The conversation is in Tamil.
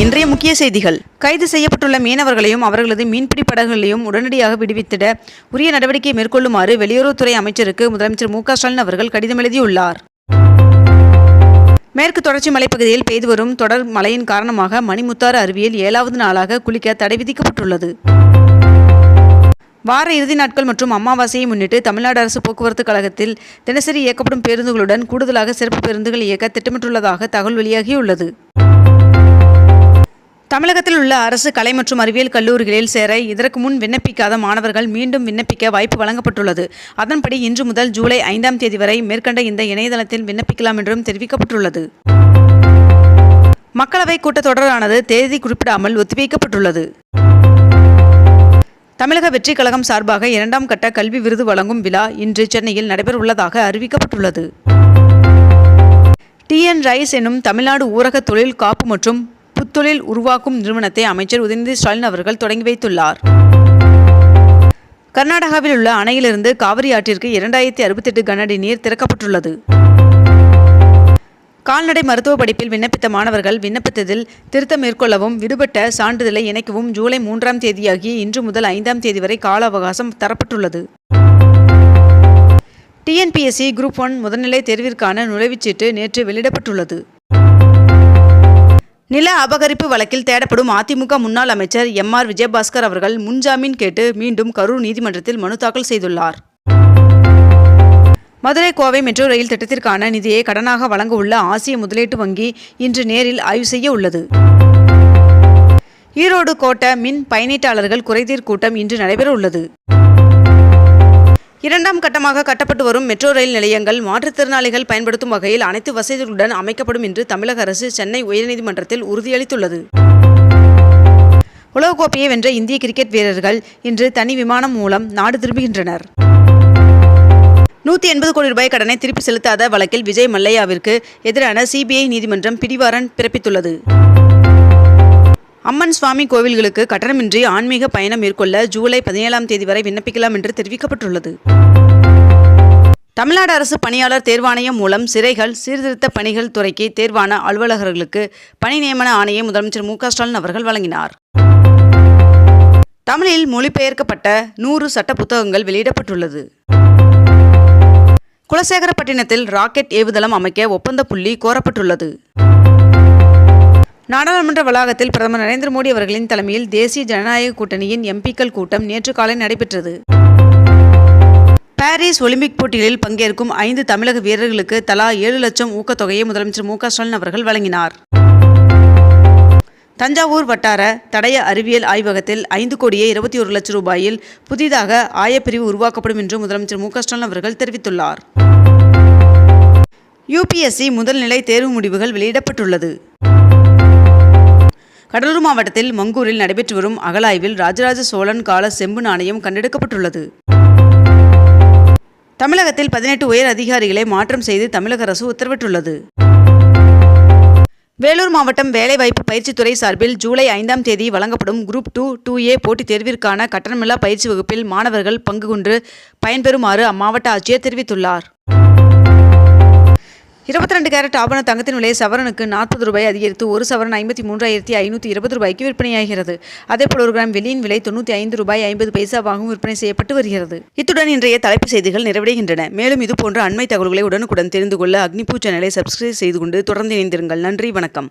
இன்றைய முக்கிய செய்திகள். கைது செய்யப்பட்டுள்ள மீனவர்களையும் அவர்களது மீன்பிடி படகுகளையும் உடனடியாக விடுவித்திட உரிய நடவடிக்கை மேற்கொள்ளுமாறு வெளியுறவுத்துறை அமைச்சருக்கு முதலமைச்சர் மு க ஸ்டாலின் அவர்கள் கடிதம் எழுதியுள்ளார். மேற்கு தொடர்ச்சி மலைப்பகுதியில் பெய்து வரும் தொடர் மழையின் காரணமாக மணிமுத்தாறு அருவியில் ஏழாவது நாளாக குளிக்க தடை விதிக்கப்பட்டுள்ளது. வார இறுதி நாட்கள் மற்றும் அமாவாசையை முன்னிட்டு தமிழ்நாடு அரசு போக்குவரத்து கழகத்தில் தினசரி இயக்கப்படும் பேருந்துகளுடன் கூடுதலாக சிறப்பு பேருந்துகள் இயக்க திட்டமிட்டுள்ளதாக தகவல் வெளியாகியுள்ளது. தமிழகத்தில் உள்ள அரசு கலை மற்றும் அறிவியல் கல்லூரிகளில் சேர இதற்கு முன் விண்ணப்பிக்காத மாணவர்கள் மீண்டும் விண்ணப்பிக்க வாய்ப்பு வழங்கப்பட்டுள்ளது. அதன்படி இன்று முதல் ஜூலை ஐந்தாம் தேதி வரை மேற்கண்ட இந்த இணையதளத்தில் விண்ணப்பிக்கலாம் என்றும் தெரிவிக்கப்பட்டுள்ளது. மக்களவை கூட்டத்தொடரானது தேதி குறிப்பிடாமல் ஒத்திவைக்கப்பட்டுள்ளது. தமிழக வெற்றிக் கழகம் சார்பாக இரண்டாம் கட்ட கல்வி விருது வழங்கும் விழா இன்று சென்னையில் நடைபெறவுள்ளதாக அறிவிக்கப்பட்டுள்ளது. டிஎன் ரைஸ் எனும் தமிழ்நாடு ஊரக தொழில் காப்பு மற்றும் புத்தொழில் உருவாக்கும் நிறுவனத்தை அமைச்சர் உதயநிதி ஸ்டாலின் அவர்கள் தொடங்கி வைத்துள்ளார். கர்நாடகாவில் உள்ள அணையிலிருந்து காவிரி ஆற்றிற்கு இரண்டாயிரத்தி அறுபத்தெட்டு கனஅடி நீர் திறக்கப்பட்டுள்ளது. கால்நடை மருத்துவ படிப்பில் விண்ணப்பித்த மாணவர்கள் விண்ணப்பித்ததில் திருத்தம் மேற்கொள்ளவும் விடுபட்ட சான்றிதழை இணைக்கவும் ஜூலை மூன்றாம் தேதியாகிய இன்று முதல் ஐந்தாம் தேதி வரை கால அவகாசம் தரப்பட்டுள்ளது. டிஎன்பிஎஸ்சி குரூப் ஒன் முதல்நிலை தேர்விற்கான நுழைவுச்சீட்டு நேற்று வெளியிடப்பட்டுள்ளது. நில அபகரிப்பு வழக்கில் தேடப்படும் அதிமுக முன்னாள் அமைச்சர் எம் ஆர் விஜயபாஸ்கர் அவர்கள் முன்ஜாமீன் கேட்டு மீண்டும் கரூர் நீதிமன்றத்தில் மனு தாக்கல் செய்துள்ளார். மதுரை கோவை மெட்ரோ ரயில் திட்டத்திற்கான நிதியை கடனாக வழங்க உள்ள ஆசிய முதலீட்டு வங்கி இன்று நேரில் ஆய்வு செய்ய உள்ளது. ஈரோடு கோட்ட மின் பயணீட்டாளர்கள் குறைதீர் கூட்டம் இன்று நடைபெற உள்ளது. இரண்டாம் கட்டமாக கட்டப்பட்டு வரும் மெட்ரோ ரயில் நிலையங்கள் மாற்றுத்திறனாளிகள் பயன்படுத்தும் வகையில் அனைத்து வசதிகளுடன் அமைக்கப்படும் என்று தமிழக அரசு சென்னை உயர்நீதிமன்றத்தில் உறுதியளித்துள்ளது. உலகக்கோப்பையை வென்ற இந்திய கிரிக்கெட் வீரர்கள் இன்று தனி விமானம் மூலம் நாடு திரும்புகின்றனர். நூற்றி எண்பது கோடி ரூபாய் கடனை திருப்பி செலுத்தாத வழக்கில் விஜய் மல்லையாவிற்கு எதிரான சிபிஐ நீதிமன்றம் பிடிவாரன் பிறப்பித்துள்ளது. அம்மன் சுவாமி கோவில்களுக்கு கட்டணமின்றி ஆன்மீக பயணம் மேற்கொள்ள ஜூலை பதினேழாம் தேதி வரை விண்ணப்பிக்கலாம் என்று தெரிவிக்கப்பட்டுள்ளது. தமிழ்நாடு அரசு பணியாளர் தேர்வாணையம் மூலம் சிறைகள் சீர்திருத்த பணிகள் துறைக்கு தேர்வான அலுவலகர்களுக்கு பணி நியமன ஆணையை முதலமைச்சர் மு ஸ்டாலின் அவர்கள் வழங்கினார். தமிழில் மொழிபெயர்க்கப்பட்ட நூறு சட்ட புத்தகங்கள் வெளியிடப்பட்டுள்ளது. குலசேகரப்பட்டினத்தில் ராக்கெட் ஏவுதளம் அமைக்க ஒப்பந்த புள்ளி கோரப்பட்டுள்ளது. நாடாளுமன்ற வளாகத்தில் பிரதமர் நரேந்திர மோடி அவர்களின் தலைமையில் தேசிய ஜனநாயக கூட்டணியின் எம்பிக்கள் கூட்டம் நேற்று காலை நடைபெற்றது. பாரிஸ் ஒலிம்பிக் போட்டிகளில் பங்கேற்கும் ஐந்து தமிழக வீரர்களுக்கு தலா ஏழு லட்சம் ஊக்கத்தொகையை முதலமைச்சர் மு க ஸ்டாலின் அவர்கள் வழங்கினார். தஞ்சாவூர் வட்டார தடய அறிவியல் ஆய்வகத்தில் ஐந்து கோடியே இருபத்தி ஒரு லட்சம் ரூபாயில் புதிதாக ஆயப்பிரிவு உருவாக்கப்படும் என்று முதலமைச்சர் மு க ஸ்டாலின் அவர்கள் தெரிவித்துள்ளார். யுபிஎஸ்சி முதல்நிலை தேர்வு முடிவுகள் வெளியிடப்பட்டுள்ளது. கடலூர் மாவட்டத்தில் மங்கூரில் நடைபெற்று வரும் அகலாய்வில் ராஜராஜ சோழன் கால செம்பு நாணயம் கண்டெடுக்கப்பட்டுள்ளது. தமிழகத்தில் பதினெட்டு உயர் அதிகாரிகளை மாற்றம் செய்து தமிழக அரசு உத்தரவிட்டுள்ளது. வேலூர் மாவட்டம் வேலைவாய்ப்பு பயிற்சித்துறை சார்பில் ஜூலை ஐந்தாம் தேதி வழங்கப்படும் குரூப் டூ டூ ஏ போட்டித் தேர்விற்கான கட்டணமில்லா பயிற்சி வகுப்பில் மாணவர்கள் பங்கு கொண்டு பயன்பெறுமாறு அம்மாவட்ட ஆட்சியர் தெரிவித்துள்ளார். இருபத்தி ரெண்டு கேரட் ஆபண தங்கத்தின் விலை சவரனுக்கு நாற்பது ரூபாய் அதிகரித்து ஒரு சவரன் ஐம்பத்தி மூன்றாயிரத்தி ஐநூற்றி இருபது ரூபாய்க்கு விற்பனையாகிறது. அதேபோல் ஒரு கிராம் வெள்ளியின் விலை தொண்ணூற்றி ஐந்து ரூபாய் ஐம்பது பைசாவாகவும் விற்பனை செய்யப்பட்டு வருகிறது. இத்துடன் இன்றைய தலைப்பு செய்திகள் நிறைவடைகின்றன. மேலும் இதுபோன்ற அண்மை தகவல்களை உடனுக்குடன் தெரிந்து கொள்ள அக்னிபூ சேனலை சப்ஸ்கிரைப் செய்து கொண்டு தொடர்ந்து இணைந்திருங்கள். நன்றி வணக்கம்.